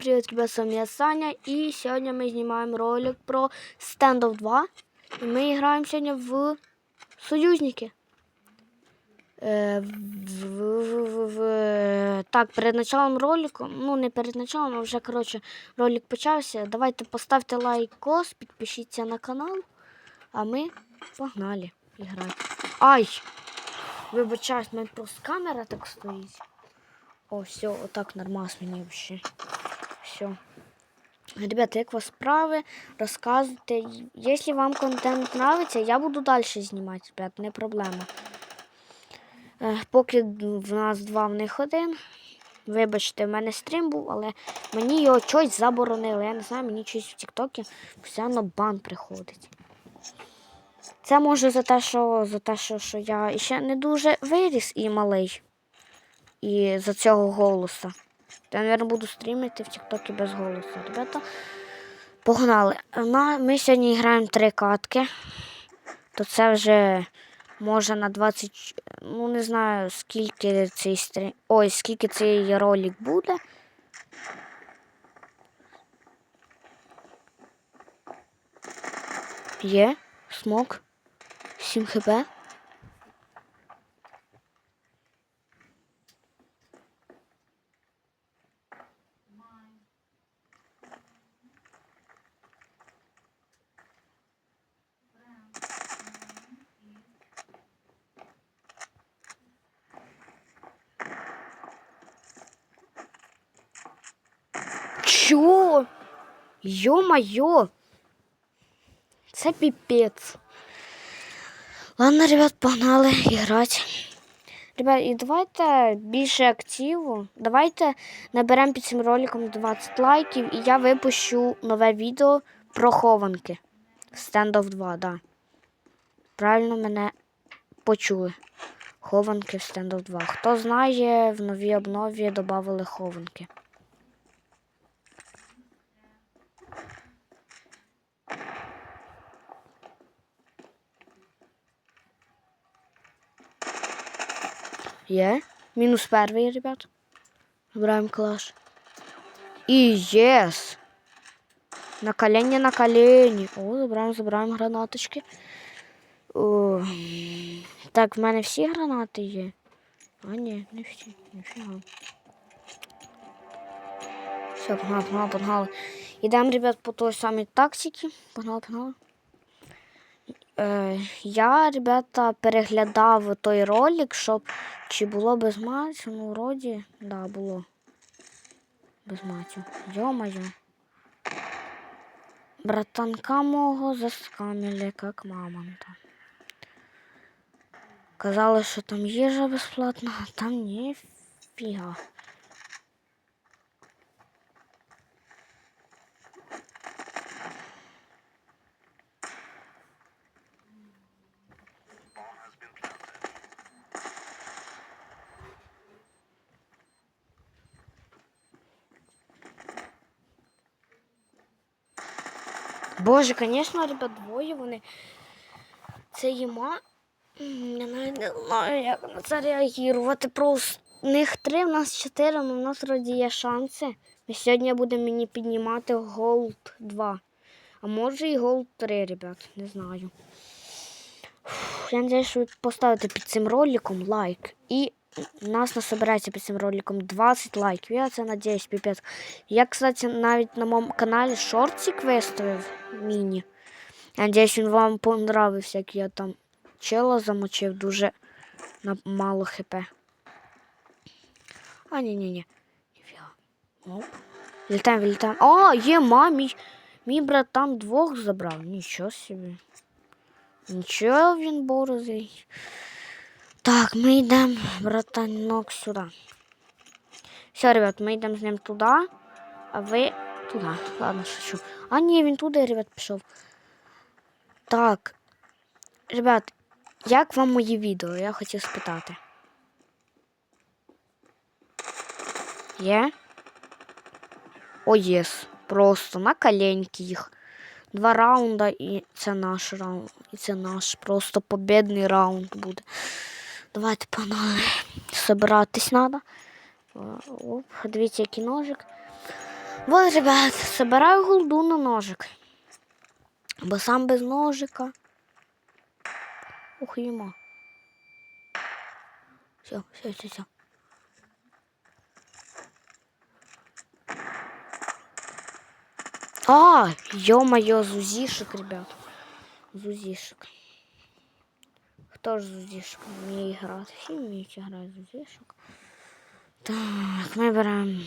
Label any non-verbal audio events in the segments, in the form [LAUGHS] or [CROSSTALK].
Привет, ребят, с вами я Саня, и сегодня мы снимаем ролик про Standoff 2. И мы играем сегодня в Союзники. Е, в, в, в, в, так, перед началом ролику, ну не перед началом, а вже, коротше, ролик почався. Давайте поставте лайкос, підпишіться на канал, а ми погнали грати. Ай! Вибачаюсь, в мене просто камера так стоїть. О, все, отак нормас мені вообще. Все. Ребята, як у вас справи? Розказуйте. Якщо вам контент нравиться, я буду далі знімати, ребят, не проблема. Е, Поки в нас два в них один. Вибачте, в мене стрім був, але мені його щось заборонили. Я не знаю, мені щось в Тіктокі постійно бан приходить. Це може за те, що за те, що, що я ще не дуже виріс і малий. І за цього голоса. Я, мабуть, буду стрімити в Тіктокі без голосу. Ребята, погнали. Ми сьогодні граємо три катки. То це вже може на 20. Ну, не знаю, скільки цей стрім. Ой, скільки цей ролик буде. Є, смок. 7 хп. Чё? Ё-моё! Це піпець. Ладно, ребят, погнали грати. Ребят, і давайте більше активу. Давайте наберемо під цим роликом 20 лайків, і я випущу нове відео про хованки. Standoff 2, да. Правильно мене почули. Хованки в Standoff 2. Хто знає, в новій обнові додали хованки. Є. Мінус перший, ребят. Забираємо клаш. І єс. На колені, на колені. О, забираємо, забираємо гранаточки. О, так, в мене всі гранати є. А, ні, не всі, ніфіга. Все, погнали, погнали, погнали. Ідемо, ребят, по той самій тактиці. Погнали, погнали. Е, я, ребята, переглядав той ролик, щоб чи було без матчу. Ну, вроді, да, було. Без матчу. Йо-моє. Братанка мого заскамили, як мамонта. Казали, що там їжа безплатна, а там ніфіга. Боже, звісно, ребят, двоє вони. Це їма. Я навіть не знаю, як на це реагувати. Просто них три, в нас чотири, але в нас вроді є шанси. І сьогодні буде мені піднімати Gold 2. А може і Gold 3, ребят, не знаю. Я надіюсь, що ви поставите під цим роликом лайк. І у нас насобирається під цим роликом 20 лайків. Я це надіюсь, піпець. Я, кстати, навіть на моєму каналі шортик виставив міні. Я надіюсь, він вам понравився, як я там чела замочив дуже на мало хп. А, ні, ні, ні. Ніфіга. Оп. Літаємо, вилітаємо. О, є мамі. Мій брат там двох забрав. Нічого собі. Нічого він борзий. Так, ми йдемо, братанок, сюди. Все, ребят, ми йдемо з ним туди, а ви туди. Ладно, шучу. А ні, він туди, ребят, пішов. Так. Ребят, як вам мої відео? Я хотів спитати. Є? О, єс. Просто на коленки їх. Два раунда і це наш раунд. І це наш просто победний раунд буде. Давайте погнали. Собиратись треба. Оп, дивіться, який ножик. Вот, ребят, собираю голду на ножик. Бо сам без ножика. Ух, ема. Все, все, все, все. А, ё-моё, Зузишек, ребят. Зузишек. Хто ж Зузишек вміє грати? Всі вміють грати Зузишек. Так, ми беремо.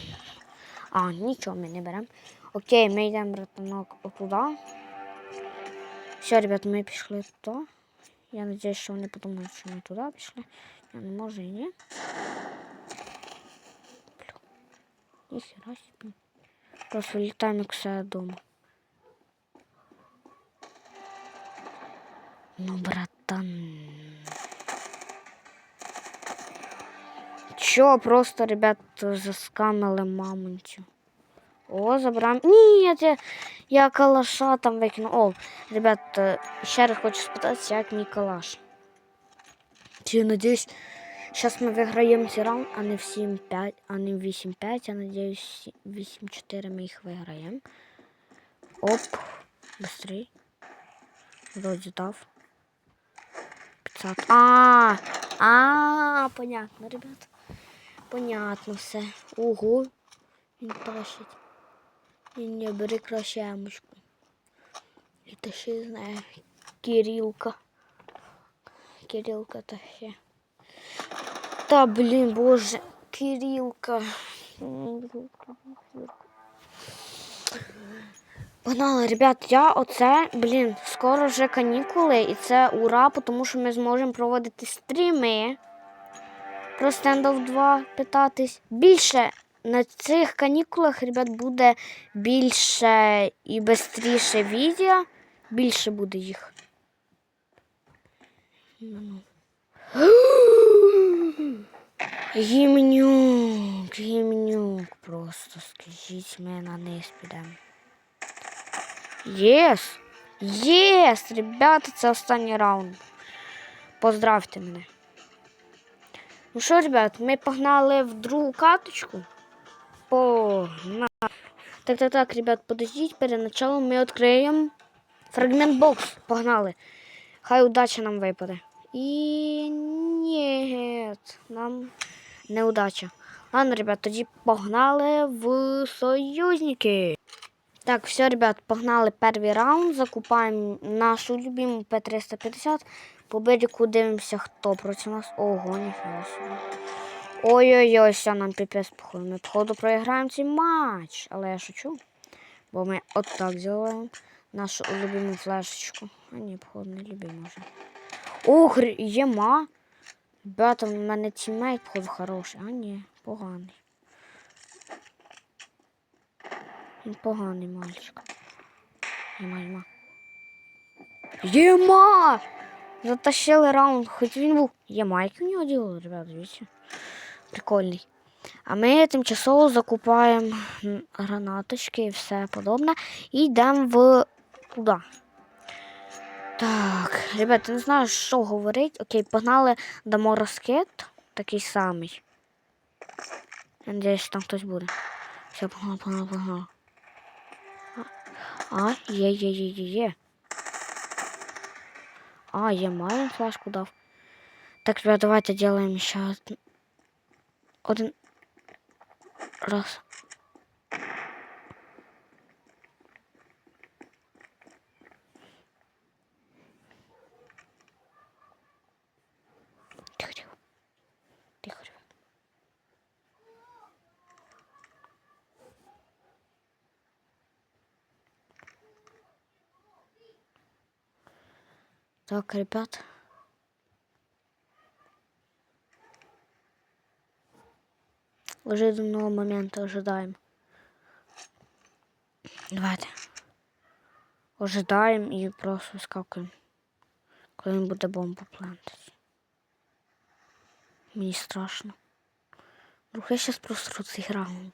А, нічого ми не беремо. Окей, ми йдемо, братанок, отуда. Все, ребят, ми пішли туди. Я надіюсь, що вони подумають, що ми туди пішли. Я не можу і ні. Ніхера собі. Просто літаємо як все дома. Ну, братан. Чо, просто, ребят, заскамили мамонтю. О, забрав. Ні, я, я калаша там викину. О, ребят, е, ще раз хочу спитатися, як мій калаш. Я надіюсь, зараз ми виграємо цей раунд, а не в 7-5, а не в 8-5. Я надіюсь, 8-4 ми їх виграємо. Оп, быстрей. Вроді дав. 500. А, а, понятно, ребят. Понятно все. Ого, він тащить. Ні, ні, бери краще ямочку. І та ще знає. Кирилка. Кирилка та ще. Та блін, боже, Кирилка. Погнали, ребят, я оце, блін, скоро вже канікули, і це ура, тому що ми зможемо проводити стріми про Standoff 2 питатись. Більше на цих канікулах, ребят, буде більше і швидше відео. Більше буде їх. Гімнюк, гімнюк просто скажіть, ми на низ підемо. Єс! Єс! Ребята, це останній раунд. Поздравте мене. Ну що, ребят, ми погнали в другу каточку. Погнали. Так, так, так, ребят, подождіть, перед началом ми відкриємо фрагмент бокс. Погнали. Хай удача нам випаде. І ні, нам неудача. Ладно, ребят, тоді погнали в союзники. Так, все, ребят, погнали перший раунд. Закупаємо нашу любиму П-350. По берегу дивимося, хто проти нас. Ого, ніфіга собі. Ой-ой-ой, все, нам піпець походу. Ми, походу, проіграємо цей матч. Але я шучу. Бо ми так зробимо нашу любиму флешечку. А ні, походу, не любимо вже. Ох, єма. Ребята, в мене тіммейт, походу, хороший. А ні, поганий. Поганий мальчик. Єма, єма. Єма! Затащили раунд, хоч він був. Єма, як у нього діло, ребята, дивіться. Прикольний. А ми тимчасово закупаємо гранаточки і все подобне. І йдемо в туди. Так, ребята, не знаю, що говорить. Окей, погнали дамо розкид. Такий самий. Я надіюсь, там хтось буде. Все, погнали, погнали, погнали. А, є, є, є, є, є. А, я маю флешку дав. Так, ребят, давайте делаем еще один раз. Так, ребят. Ожиданного момента ожидаем. Давайте. Ожидаємо і просто вискакуємо. Коли він буде бомбу плантити. Мені страшно. Друг, я зараз просто цей раунд.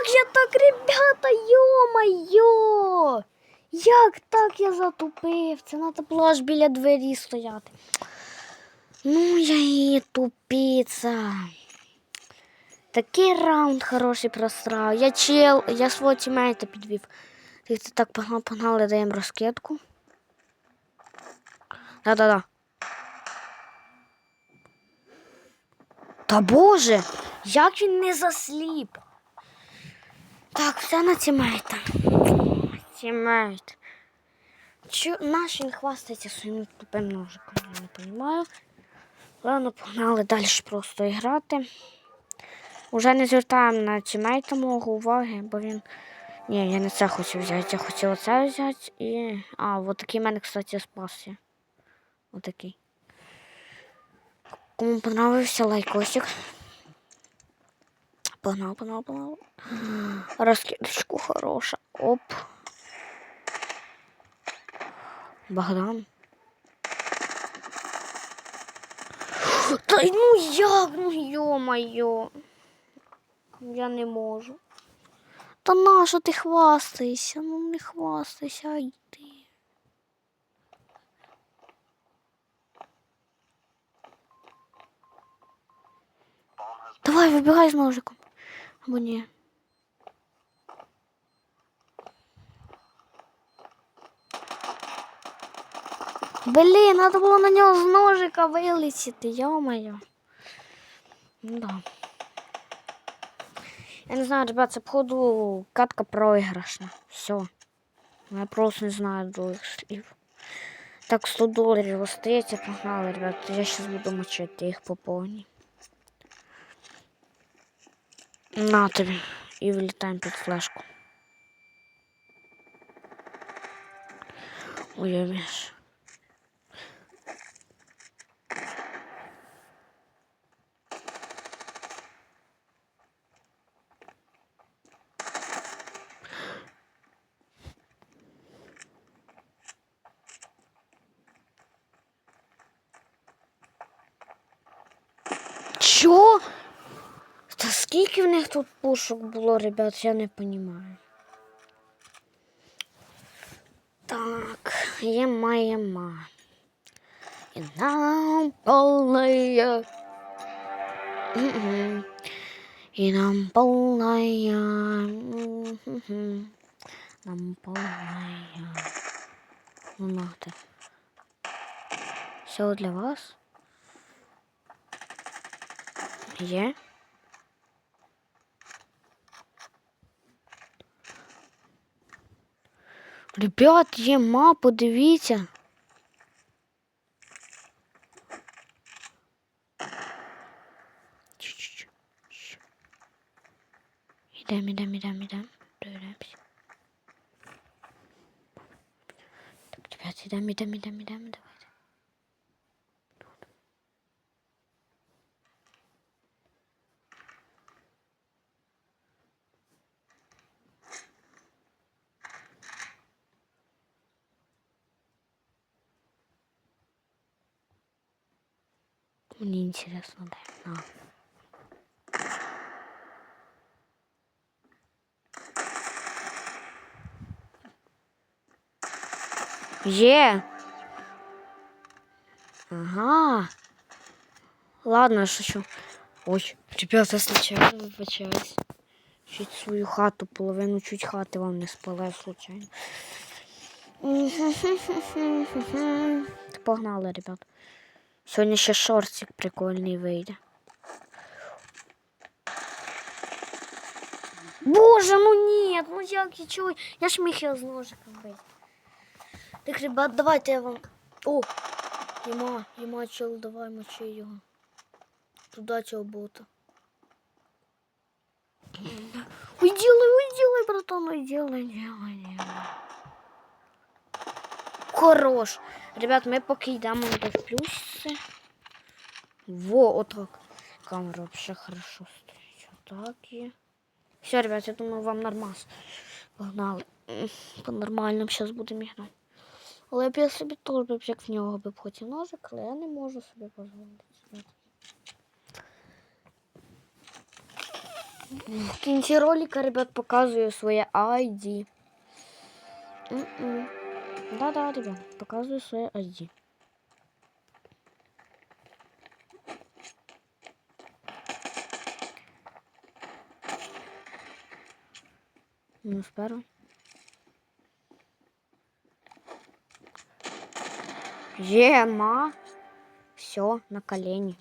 Як я так ребята, йо-майо! Як так я затупив? Це треба було аж біля двері стояти. Ну, я і тупіця. Такий раунд хороший просрав. Я чел, я свого тімейта підвів. Ти так погнали, погнали, даємо розкидку. Да-да-да. Та боже, як він не засліп. Так, все на тімейта. Тімейт. Чо, наш він хвастається своїм тупим ножиком, я не розумію. Ладно, погнали далі просто грати. Уже не звертаємо на тімейта мого уваги, бо він. Ні, я не це хотів взяти, я хотів оце взяти і. А, от такий в мене, кстати, спасся. Отакий. Кому понравився лайкосик. Погнал, погнал, погнал. Розкидочку хороша. Оп. Богдан. Та ну як? Ну йо-моє. Я не можу. Та нащо ти хвастаєшся? Ну не хвастайся, а йди. Давай, вибігай з ножиком. Ні. Блін, треба було на нього з ножика вилетіти, йо-моє. Да. Я не знаю, ребят, це походу катка проіграшна. Все. Я просто не знаю других слів. Так, 100 доларів остається, погнали, ребят. Я зараз буду мочити їх по повній. На тобі. І влітаємо під флешку. Уявиш. Чо? Та скільки в них тут пушок було, ребят, я не розумію. Так, єма, єма. І нам полная. Мгм. І нам полная. Мгм. Нам полная. Ну нахер. Все для вас. Є? Ребят, є ма, подивіться. Чш-чш-чш. Чш. Ідем, ідем, ідем, ідем. Дивимося. Так, ребят, ідем, ідем, ідем, ідем, давайте. Мне интересно, да. Є. Ага. Ладно, шучу. Ой, ребята, случайно вибачаюсь. Чуть свою хату, половину чуть хати вам не спалив случайно. [LAUGHS] Погнали, ребят. Сьогодні ще шортик прикольний вийде. Боже, ну ні, ну як я чую. Я ж міг його з ножиком бити. Так, ребят, давайте я вам. О! Єма, єма, чел, давай мочи його. Туда цього бота. Ой, делай, ой, делай, братан, ой, делай, делай, делай. Хорош. Ребят, ми поки йдемо до плюси. Во, отак. Камера вообще хорошо стоїть. Отак є. Все, ребят, я думаю, вам нормас. Погнали. По нормальному зараз будемо грати. Але б я собі теж б як в нього б хотів ножик, але я не можу собі дозволити. В кінці ролика, ребят, показую своє ID. М-м. Да-да, ребят, показую своє ID. Мінус перший. Ема. Все, на колени.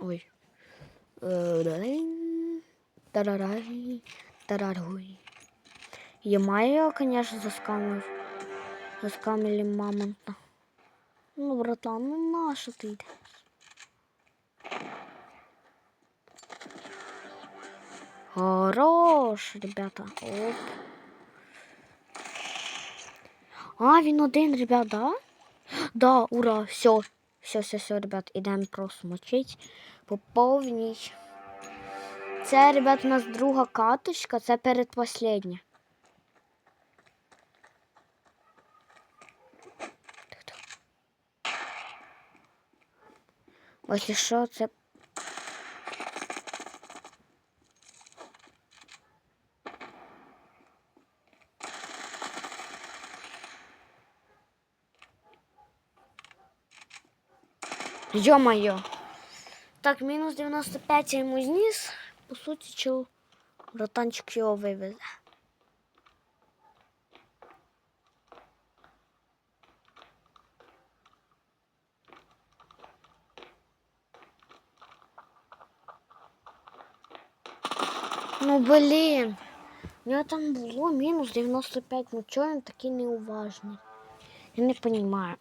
Ой. Э, да-дин, тарарой. Конечно, заскамив. Заскамили мамонта. Ну, братан, ну наша йдеш? Хорош, ребята. Оп. А, він один, ребят, да? Да, ура, все. Все, все, все, ребят, ідемо просто мочить. Поповній. Це, ребят, у нас друга каточка, це передпоследня. Ось і що, це Ё-моё. Так, мінус 95 я йому зніс. По суті, чил братанчик його вивезе. Блін. У нього там було мінус 95, ну чого він такий неуважний? Я не розумію.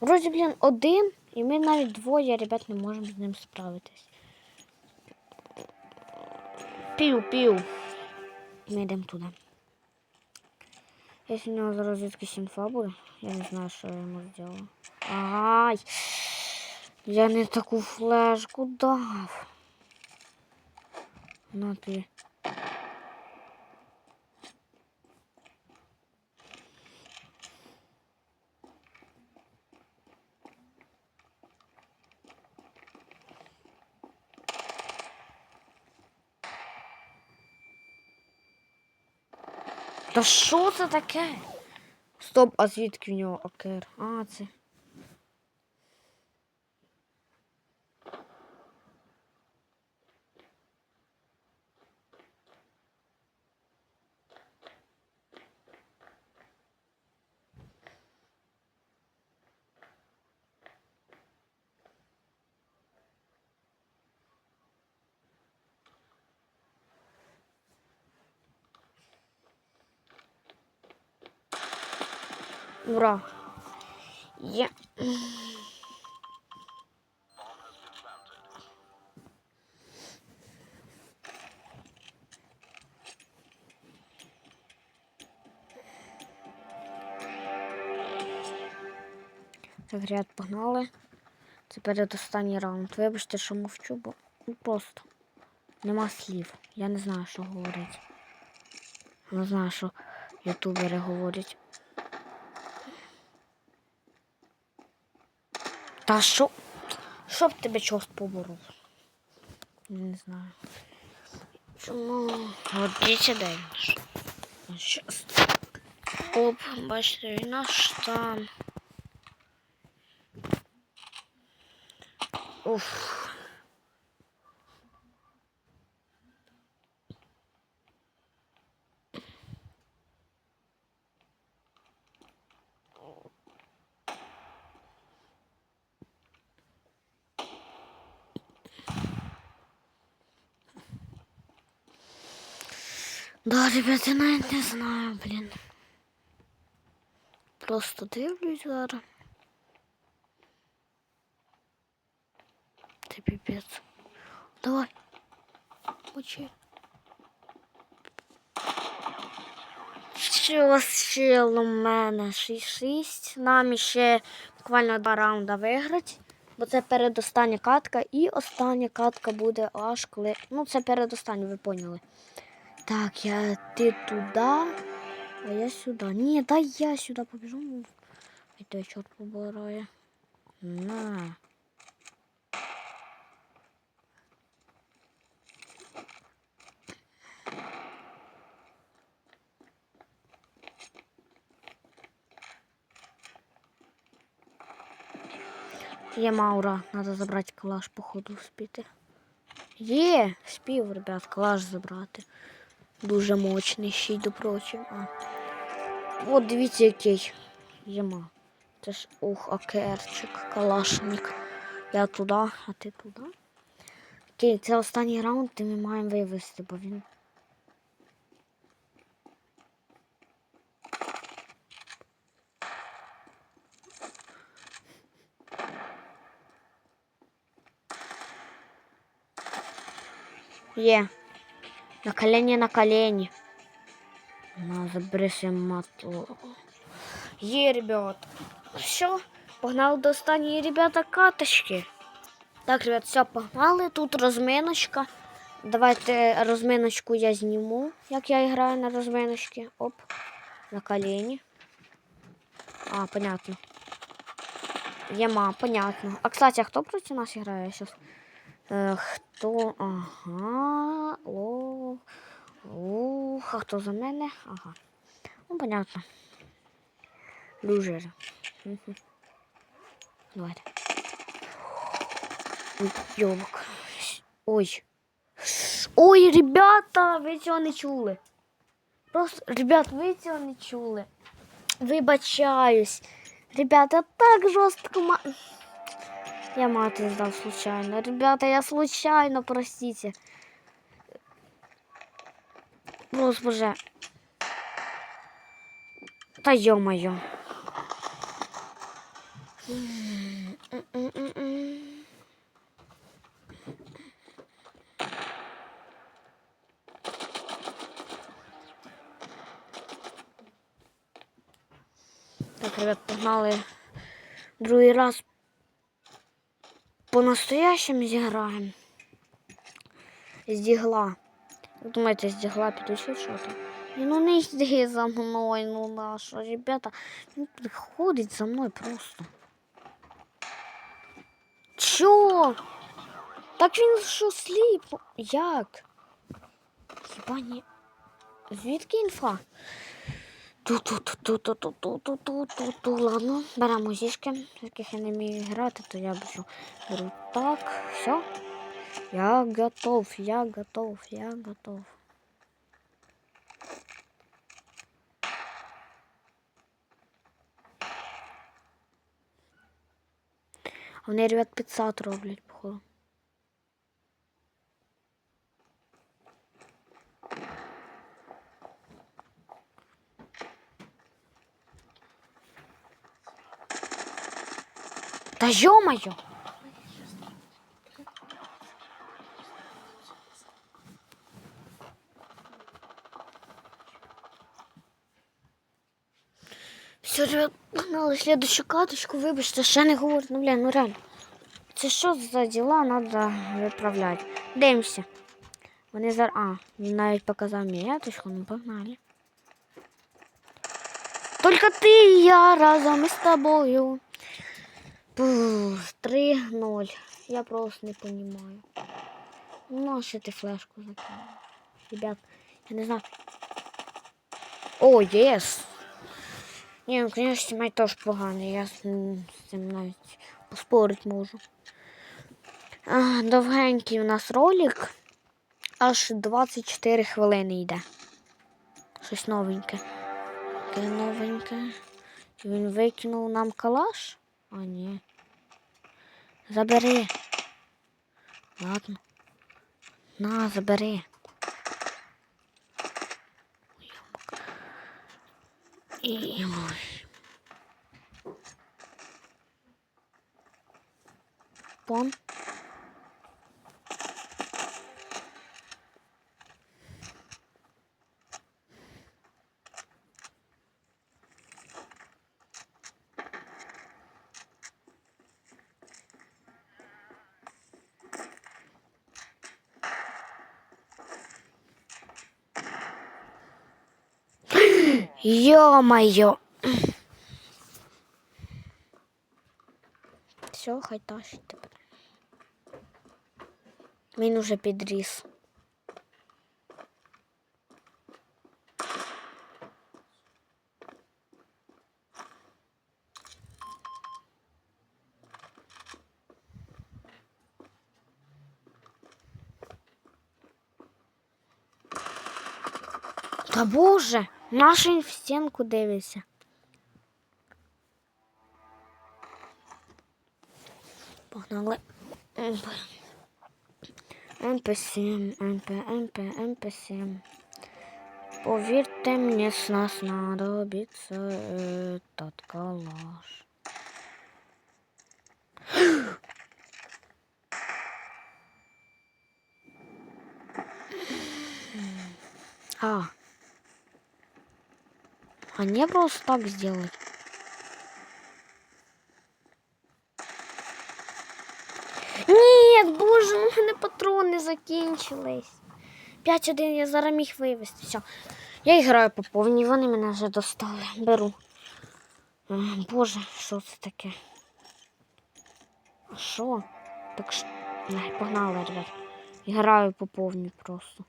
Вроді, блін, один, і ми навіть двоє, ребят, не можемо з ним справитись. Пів-пів. Ми йдемо туди. Якщо у нього зараз звідкись інфа буде, я не знаю, що я йому зробила. Ай! Я не таку флешку дав. На ти. Та що це таке? Стоп, а звідки в нього окер? А, це. Ура! Є. Так, ряд погнали. Це передостанній раунд. Вибачте, що мовчу, бо ну, просто нема слів. Я не знаю, що говорити. Не знаю, що ютубери говорять. Та що? Щоб тебе чорт поборов? Не знаю. Чому? От дивіться, дай наш. Щас. Оп, бачите, він наш там. Уф. Да, ребят, я навіть не знаю, блін. Просто дивлюсь зараз. Ти піпець. Давай. Учи. Що ще у мене? 6-6. Нам ще буквально два раунда виграти. Бо це передостання катка і остання катка буде аж коли. Ну, це передостання, ви поняли. Так, я ты туда, а я сюда. Не, дай я сюда побежу. Это черт поборое. На. Є Маура, надо забрати калаш, походу, спіти. Є, спів, ребят, калаш забрати. Дуже мощний ще й до прочим. А. От дивіться, який. Єма. Це ж ух, акерчик, калашник. Я туди, а ти туди. Окей, це останній раунд, і ми маємо вивести, бо він. Є. На колені, на колені. На забрисим матло. Є, ребят. Все, погнали до останньої, ребята, каточки. Так, ребят, все, погнали. Тут розминочка. Давайте розминочку я зніму, як я граю на розминочці. Оп. На колені. А, понятно. Єма, понятно. А, кстати, а хто проти нас грає зараз? Е, хто? Ага. О. Ух, а хто за мене? Ага. Ну, понятно. Лужер. Мгм. Давайте. Ой. Ой. Ребята, ви цього не чули. Просто, ребят, ви цього не чули. Вибачаюсь. Ребята, так жорстко ма... Я мати здав случайно. Ребята, я случайно, простите. Господи. Та ё-моё. Так, ребят, погнали. Другий раз по-настоящему зіграємо. Здігла. Ви Думаєте, здігла піду чи що там? Ні, Ну не йди за мною, ну наша, ребята. Він приходить за мною просто. Чо? Так він що сліп? Як? Хіба ні? Звідки інфа? Ту-ту-ту-ту-ту-ту-ту-ту-ту-ту. Ладно, беремо зішки, з яких я не вмію грати, то я беру, беру так, все. Я готов, я готов, я готов. А вони, ребят, 500 роблять, походу. Да ё-моё! Все, погнали следующую каточку. Вибачте, ще не говорю. Ну, блін, ну реально. Це що за діла треба виправляти? Дивимося. Вони зараз. А, він навіть показав меточку, ну погнали. Только ти і я разом із тобою. Пух, 3-0. Я просто не понимаю. Ну, що ти флешку закинув? Ребят, я не знаю. О, єс! Ні, ну, звісно, сімей теж поганий. Я з цим навіть поспорити можу. А, довгенький у нас ролик. Аж 24 хвилини йде. Щось новеньке. Таке новеньке. Він викинув нам калаш? А, ні. Забери. Ладно. На, забери. І... Пон. Ё-моё. Все, хай тащить тепер. Він уже підріс. Боже. Наш в стінку дивиться. Погнали. МП. МП7, МП, МП, МП7. Повірте мені, с нас знадобиться этот калаш. А. А не просто так сделать. Нет, боже, у мене патрони закінчились. 5-1 я зараз міг вивезти. Все. Я граю по повній, вони мене вже достали. Беру. Боже, що це таке? А що? Так що. Погнали, ребят. Граю по повній просто.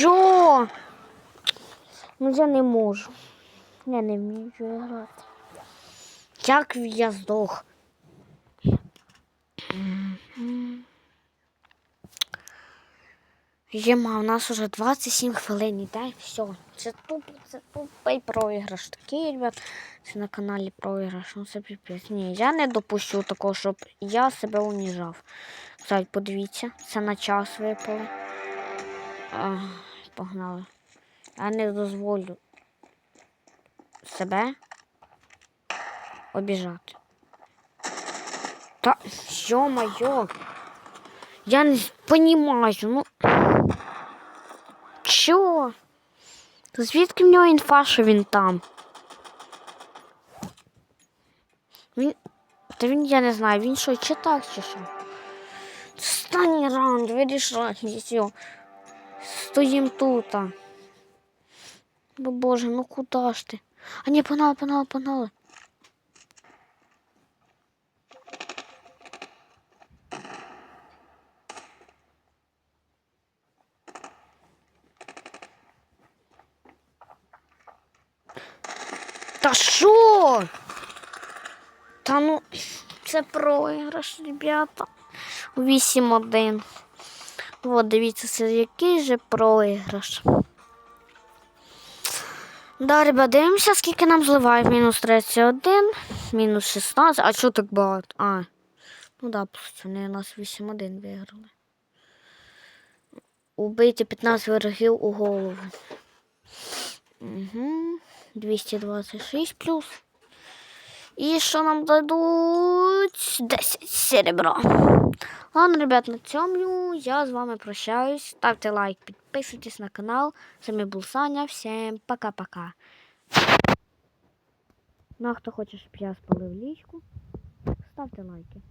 Що? Ну я не можу. Я не вмію грати. Як я здох? Єма, у нас уже 27 хвилин іде. Все. Це тупо, це тупий проіграш. Такий, ребят, це на каналі проіграш. Ну це піпець. Ні, я не допущу такого, щоб я себе уніжав. Кстати, подивіться, це на час випало. А, погнали. Я не дозволю себе обіжати. Та ё-моё. Я не понимаю, ну. Чо? Звідки в нього інфа, що він там? Він. Та він, я не знаю, він що, читав чи що? Останній раунд, вирішайте, все. Стоїм тут. Ну боже, ну куда ж ти? А ні, погнали, погнали, погнали. Та що? Та ну, це проіграш, ребята. 8-1. От, дивіться, це який же проіграш. Да, ребят, дивимося, скільки нам зливає. Мінус 31, мінус 16. А чого так багато? А. Ну да, пацани, у нас 8-1 виграли. Убийте 15 ворогів у голову. Угу. 226 плюс. І що нам дадуть? 10 серебро. Ладно, ребят, на цьому я з вами прощаюсь. Ставте лайк, підписуйтесь на канал. С вами был Саня. Всем пока-пока. Ну, а кто хочет, чтобы я спалив личку, ставте лайки.